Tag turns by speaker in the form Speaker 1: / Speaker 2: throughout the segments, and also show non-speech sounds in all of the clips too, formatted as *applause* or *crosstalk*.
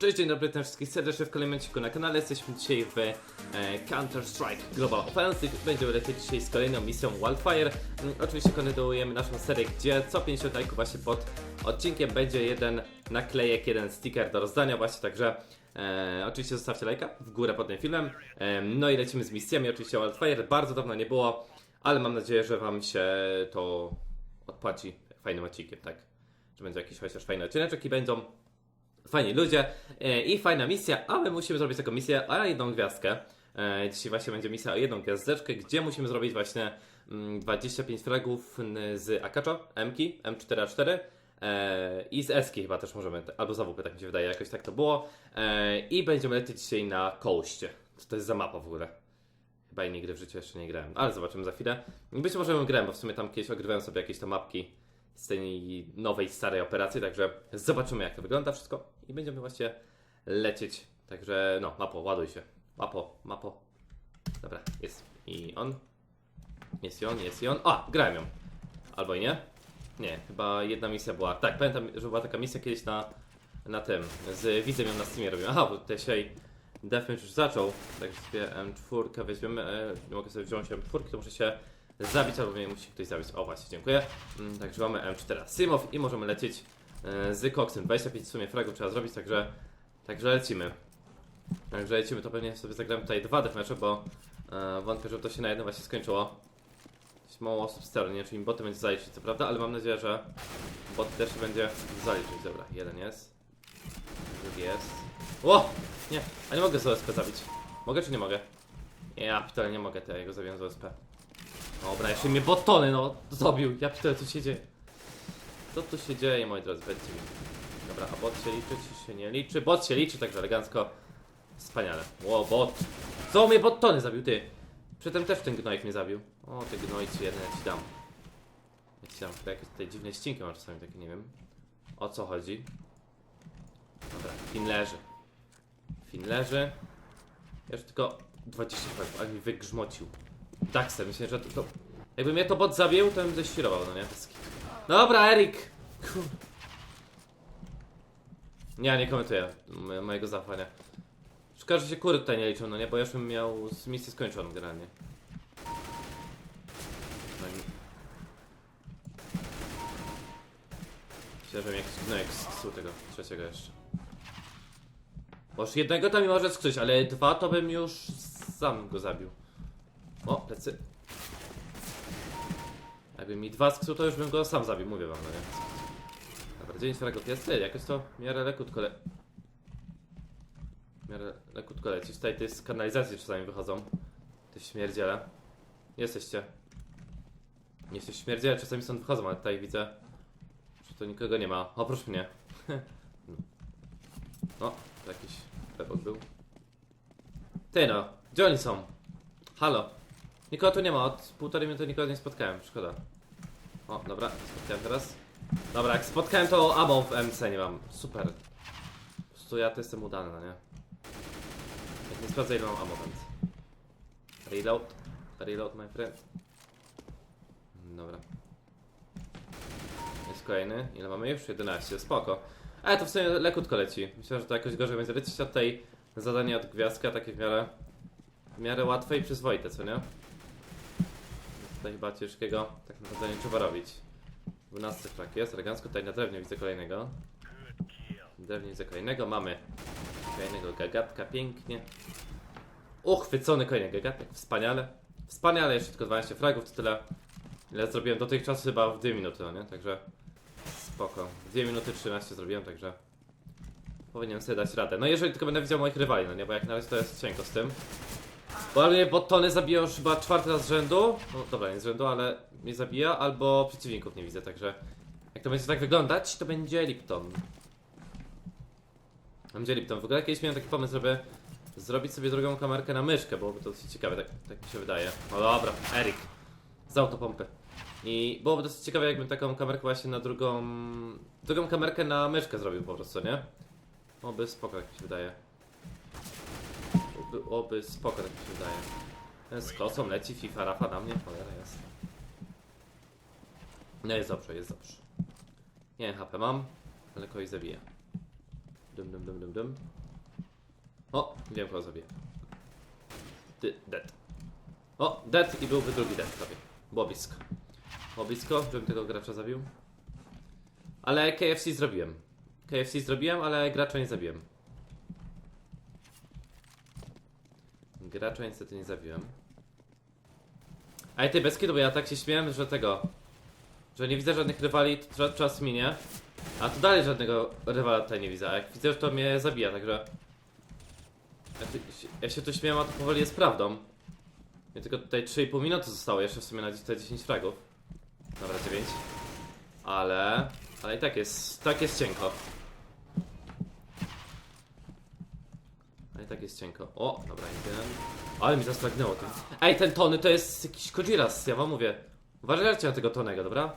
Speaker 1: Cześć, dzień dobry, witam wszystkich serdecznie w kolejnym odcinku na kanale. Jesteśmy dzisiaj w e, Counter-Strike Global Offensive. Będziemy lecieć dzisiaj z kolejną misją Wildfire. Mm, oczywiście kontynuujemy naszą serię, gdzie co 50 lajków właśnie pod odcinkiem będzie jeden naklejek, jeden sticker do rozdania właśnie, także e, oczywiście zostawcie lajka w górę pod tym filmem. E, no i lecimy z misjami, oczywiście Wildfire bardzo dawno nie było, ale mam nadzieję, że Wam się to odpłaci fajnym odcinkiem, tak? Że będzie jakiś chociaż fajny odcineczek i będą fajni ludzie e, i fajna misja, a my musimy zrobić taką misję o jedną gwiazdkę. E, Dzisiaj właśnie będzie misja o jedną gwiazdeczkę, gdzie musimy zrobić właśnie mm, 25 fragów n- z Akaczo, M-ki, M4A4 e, i z Eski chyba też możemy, albo z AWP, tak mi się wydaje, jakoś tak to było. I będziemy lecieć dzisiaj na Coastie. Co to jest za mapa w ogóle? Chyba jej nigdy w życiu jeszcze nie grałem, ale zobaczymy za chwilę. Być może ją grałem, bo w sumie tam kiedyś ogrywałem sobie jakieś tam mapki z tej nowej, starej operacji, także zobaczymy jak to wygląda wszystko i będziemy właśnie lecieć. Także no, mapo, ładuj się. Mapo, mapo. Dobra, jest i on. Jest i on, jest i on. A, grałem ją. Albo i nie? Nie, chyba jedna misja była. Tak, pamiętam, że była taka misja kiedyś na, na tym, z widzem ją na Steamie robiłem. Aha, bo dzisiaj Deathmatch już zaczął, tak sobie M4 weźmiemy, e, nie mogę sobie wziąć M4, to muszę się zabić, albo mnie musi ktoś zabić. O właśnie, dziękuję. Mm, Także mamy M4 Simow i możemy lecieć z Coxem. 25 w sumie fragów trzeba zrobić, także, także lecimy. Także lecimy, to pewnie sobie zagrałem tutaj dwa deathmatche, bo e, wątpię, że to się na jedno właśnie skończyło. Dość mało osób z nie wiem, czy im boty będzie zaliczyć, co prawda, ale mam nadzieję, że bot też będzie zaliczyć. Dobra, jeden jest. Drugi jest. Ło! Nie, a nie mogę z OSP zabić. Mogę czy nie mogę? Ja pitole, nie mogę, to ja jego zabiłem z OSP. Dobra, jeszcze mnie botony, no, zabił. Ja pitole, co się dzieje? Co tu się dzieje, moi drodzy, powiedzcie mi. Dobra, a bot się liczy, czy się nie liczy? Bot się liczy, także elegancko. Wspaniale. Ło, bot. Co mnie botony zabił, ty? Przedtem też ten gnojek mnie zabił. O, ty gnojcy, jeden ja ci dam. Ja ci dam, jakieś tutaj dziwne ścinki mam czasami takie, nie wiem. O co chodzi? Dobra, Fin leży. Fin leży. Jeszcze tylko 20 fragów, ale mi wygrzmocił. Tak sobie, myślę, że to, to... Jakby mnie to bot zabił, to bym ześwirował, no nie? Dobra, Erik! Nie, nie komentuję mo- mojego zachowania. Szkoda, że się kury tutaj nie liczą, no nie? Bo ja już bym miał misję skończoną generalnie. No i... Myślę, że jakiś gnojek z tego trzeciego jeszcze. Bo już jednego tam mi może skrzycz, ale dwa to bym już sam go zabił. O, plecy. Jakby mi dwa sksuł, to już bym go sam zabił, mówię wam, no nie? Dobra, 9 fragów jest, Ty, jakoś to w miarę lekutko le... W miarę lekutko leci. Tutaj ty z kanalizacji czasami wychodzą. Te śmierdziele. Jesteście. Jesteś śmierdziele, czasami stąd wychodzą, ale tutaj widzę, że tu nikogo nie ma. Oprócz mnie. *laughs* No, to jakiś pepok był. Ty no, gdzie oni są? Halo. Nikogo tu nie ma, od półtorej minuty nikogo nie spotkałem, szkoda. O, dobra, spotkałem teraz. Dobra, jak spotkałem to ammo w MC nie mam. Super. Po prostu ja to jestem udany, no nie? Jak nie sprawdzę ile mam ammo w MC. Reload. Reload, my friend. Dobra. Jest kolejny. Ile mamy już? 11, spoko. Ale to w sumie lekutko leci. Myślę, że to jakoś gorzej będzie lecieć, a tutaj zadanie od gwiazdka takie w miarę, w miarę łatwe i przyzwoite, co nie? Tutaj chyba ciężkiego tak naprawdę nie trzeba robić. 12 frak jest, elegancko. Tutaj na drewnie widzę kolejnego. Drewnie widzę kolejnego. Mamy kolejnego gagatka, pięknie. Uchwycony kolejny gagatek, wspaniale. Wspaniale, jeszcze tylko 12 fragów, to tyle. Ile zrobiłem dotychczas chyba w 2 minuty, no nie? Także spoko. 2 minuty 13 zrobiłem, także powinienem sobie dać radę. No jeżeli tylko będę widział moich rywali, no nie? Bo jak na razie to jest cienko z tym. Bo albo mnie zabija już chyba czwarty raz z rzędu. No dobra, nie z rzędu, ale mnie zabija, albo przeciwników nie widzę, także jak to będzie tak wyglądać, to będzie Lipton. Będzie Lipton. W ogóle kiedyś miałem taki pomysł, żeby zrobić sobie drugą kamerkę na myszkę, byłoby to dosyć ciekawe, tak, tak mi się wydaje. No dobra, Erik. Z autopompy. I byłoby dosyć ciekawe, jakbym taką kamerkę właśnie na drugą... Drugą kamerkę na myszkę zrobił po prostu, nie? Oby spoko, jak mi się wydaje. Oby, oby spoko, tak mi się wydaje. Ten Z kosą leci FIFA Rafa na mnie, cholera jest. No jest dobrze, jest dobrze. Nie HP mam, ale kogoś zabiję. Dum, dum, dum, dum, dum. O, wiem kogo zabiję. Ty, dead. O, dead i byłby drugi dead prawie. Było blisko. Było żebym tego gracza zabił. Ale KFC zrobiłem. KFC zrobiłem, ale gracza nie zabiłem. Gracza niestety nie zabiłem. Ej, ty bez kitu, bo ja tak się śmiałem, że tego... Że nie widzę żadnych rywali, to czas minie. A tu dalej żadnego rywala tutaj nie widzę. A jak widzę, to mnie zabija, także... Ja, się tu śmiałem, a to powoli jest prawdą. Mnie tylko tutaj 3,5 minuty zostało jeszcze w sumie na te 10 fragów. Dobra, 9. Ale... Ale i tak jest, tak jest cienko. Ale i tak jest cienko. O, dobra, jeden. Ale mi zastragnęło tym. Ej, ten Tony to jest jakiś Kojiras, ja wam mówię. Uważajcie na tego Tonego, dobra?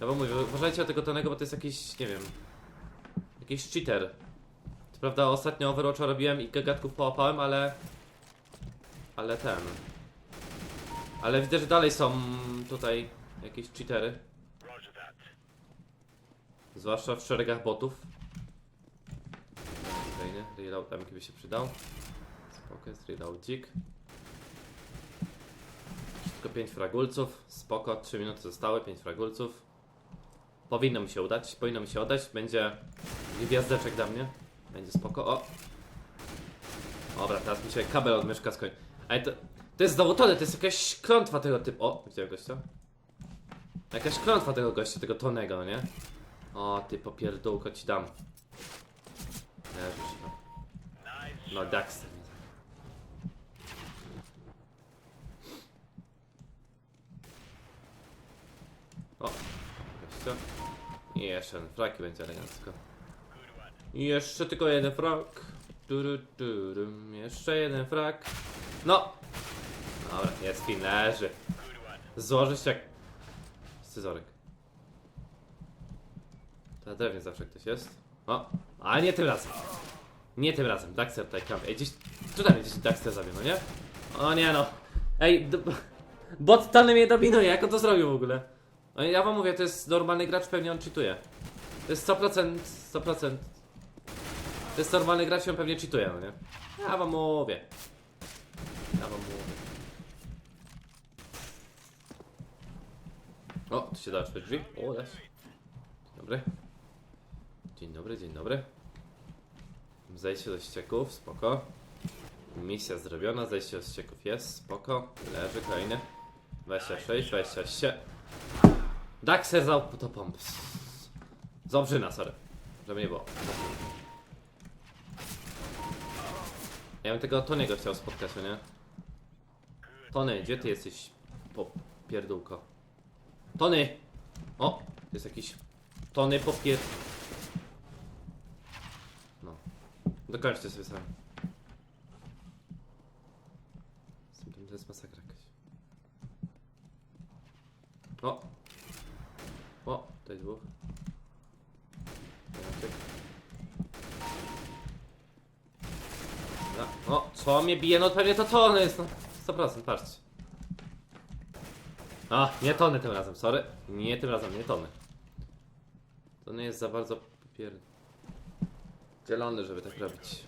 Speaker 1: Ja wam mówię, uważajcie na tego Tonego, bo to jest jakiś, nie wiem... Jakiś cheater. Co prawda ostatnio Overwatcha robiłem i gagatków połapałem, ale... Ale ten... Ale widzę, że dalej są tutaj jakieś cheatery. Zwłaszcza w szeregach botów. Kolejny reload tam by się przydał. Spoko, jest reloadzik. Tylko 5 fragulców. Spoko, 3 minuty zostały, 5 fragulców. Powinno mi się udać, powinno mi się udać. Będzie gwiazdeczek dla mnie. Będzie spoko. O! Dobra, teraz mi się kabel od myszka skończy. Ale to, to jest znowu to jest jakaś klątwa tego typu. O, widziałem gościa? Jakaś klątwa tego gościa, tego Tonego, no nie? O, ty popierdółko ci dam. Leżysz, no. No, Daxter. O, gościa. I jeszcze jeden frak będzie elegancko. I jeszcze tylko jeden frak. Turu, turu. Jeszcze jeden frak. No! Dobra, jest fin, leży. Złożyć jak... Scyzorek. Na drewnie zawsze ktoś jest. O, a nie tym razem. Nie tym razem, Daxter tutaj kampi. Ej, gdzieś... Tutaj gdzieś Daxter zabił, no nie? O nie no. Ej, *laughs* bot totalnie mnie dominuje, jak on to zrobił w ogóle? No ja wam mówię, to jest normalny gracz, pewnie on cheatuje. To jest 100%, 100%. To jest normalny gracz on pewnie cheatuje, no nie? Ja wam mówię. Ja wam mówię. O, tu się da otworzyć drzwi. O, da się. Dobry. Dzień dobry, dzień dobry. Zejście do ścieków, spoko. Misja zrobiona, zejście do ścieków jest, spoko. Leży kolejny. 26, 27. Daxer za to pomp. Z obrzyna, sorry. Żeby nie było. Ja bym tego Tony'ego chciał spotkać, nie? Tony, gdzie ty jesteś? Po pierdółko. Tony! O! Jest jakiś... Tony popier... No. Dokończcie sobie sami. Z To jest masakra jakaś. O! O! Tutaj dwóch. No, o! Co mnie bije? No pewnie to Tony jest, no. 100%, patrzcie. A, nie tony tym razem, sorry. Nie tym razem, nie tony. To nie jest za bardzo popier... Zielony, żeby tak robić.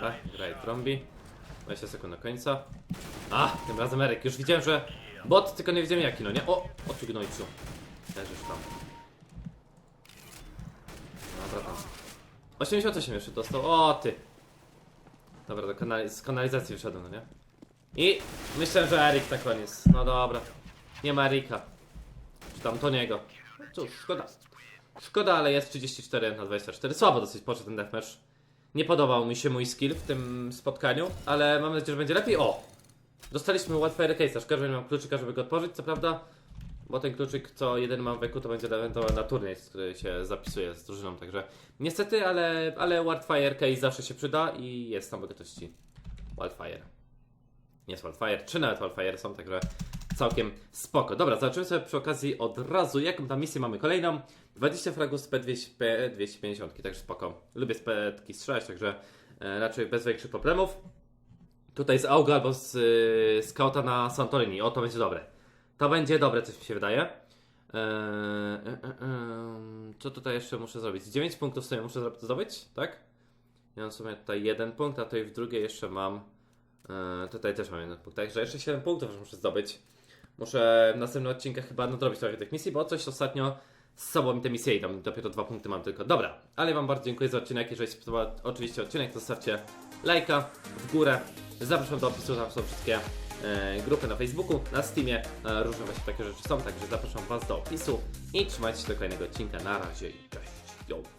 Speaker 1: Tak, graj trąbi. 20 sekund do końca. A, tym razem Eryk. Już widziałem, że bot, tylko nie wiedziałem jaki, no nie? O, o ty gnojcu. Leżysz tam. Dobra, tam. 88 jeszcze dostał. O, ty. Dobra, do kanali z kanalizacji wyszedłem, no nie? I myślę, że Erik na koniec. No dobra. Nie ma Erika. Tam Toniego. Cóż, szkoda. Szkoda, ale jest 34 na 24. Słabo dosyć poszedł ten deathmatch. Nie podobał mi się mój skill w tym spotkaniu, ale mam nadzieję, że będzie lepiej. O! Dostaliśmy Wildfire Case'a. Szkoda, że nie mam kluczyka, żeby go otworzyć, co prawda. Bo ten kluczyk, co jeden mam w wieku, to będzie ewentualnie na turniej, który się zapisuje z drużyną, także niestety, ale, ale Wildfire Case zawsze się przyda i jest tam w gotowości Wildfire. Nie jest Wildfire, czy nawet Wildfire są, także całkiem spoko. Dobra, zobaczymy sobie przy okazji od razu, jaką tam misję mamy kolejną. 20 fragów z P200, P250, także spoko. Lubię z P strzelać, także e, raczej bez większych problemów. Tutaj z Auga albo z y, Scouta na Santorini, o to będzie dobre. To będzie dobre, coś mi się wydaje. Eee, e, e, em, co tutaj jeszcze muszę zrobić? 9 punktów sobie muszę zdobyć, tak? Ja mam sobie tutaj jeden punkt, a tutaj w drugiej jeszcze mam. E, tutaj też mam jeden punkt, także jeszcze 7 punktów muszę zdobyć. Muszę w następnym odcinku chyba nadrobić trochę tych misji, bo coś ostatnio z sobą te misje idą. Dopiero dwa punkty mam tylko. Dobra, ale Wam bardzo dziękuję za odcinek. Jeżeli się podobał oczywiście odcinek, to zostawcie lajka w górę. Zapraszam do opisu, tam są wszystkie e, grupy na Facebooku, na Steamie. E, różne właśnie takie rzeczy są, także zapraszam Was do opisu i trzymajcie się do kolejnego odcinka. Na razie i cześć. Yo.